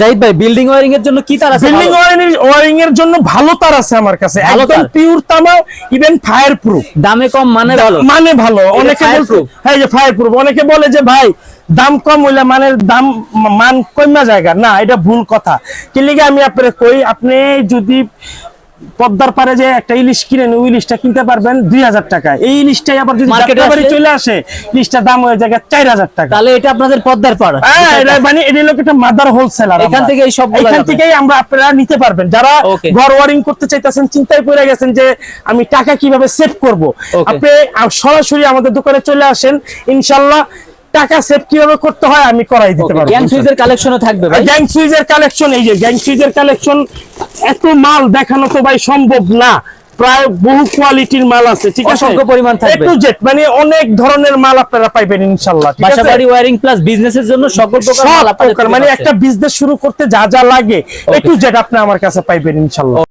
জাহিদ ভাই building wiring এর জন্য কি তার আছে বিল্ডিং? ওয়ারিং এর জন্য ভালো তার আছে আমার কাছে। একদম? পিওর তামা ইভেন ফায়ার প্রুফ দামে কম মানে ভালো? মানে ভালো। অনেকে হ্যাঁ এই যে ফায়ার প্রুফ অনেকে বলে যে ভাই দাম কম হইলে মানে দাম মান কমা জায়গা। না এটা ভুল কথা। কি লিগে আমি আপনার কই আপনি যদি পদ্মার পারে যে একটা ইলিশ কিনেন ওই ইলিশটা কিনতে পারবেন দুই হাজার টাকা এই ইলিশটাই আবার যদি আসলে? চলে আসে ইলিশটার দাম হয়ে যায় চার হাজার টাকা। তাহলে এটা আপনাদের পদ্মার পাড়। মানে এটা হলো একটা মাদার হোলসেলার এখান থেকে সবগুলা এখান। থেকেই আমরা আপনারা নিতে পারবেন। যারা ঘর ওয়ারিং করতে চাইতেছেন চিন্তায় পড়ে গেছেন যে আমি টাকা কীভাবে সেভ করব। আপনি সরাসরি আমাদের দোকানে চলে আসেন। ইনশাআল্লাহ টাকা সেভ কীভাবে করতে হয় আমি করাই দিতে পারব গ্যাং সুইজের কালেকশনও থাকবে ভাই। গ্যাং সুইজের কালেকশন এই যে গ্যাং সুইজের কালেকশন এত মাল দেখানো তো ভাই সম্ভব না। প্রায় বহু কোয়ালিটির মাল আছে ঠিক আছে? অসংখ্য পরিমাণ থাকবে। To Z, মানে অনেক ধরনের মাল আপনারা পাইবেন ইনশাআল্লাহ ঠিক আছে? বাসাবাড়ি ওয়ারিং প্লাস বিজনেসের জন্য সকল প্রকার মাল আপনাদের মানে একটা বিজনেস শুরু করতে যা যা লাগে এ টু জেড আপনি আমার কাছে পাইবেন ইনশাল্লাহ।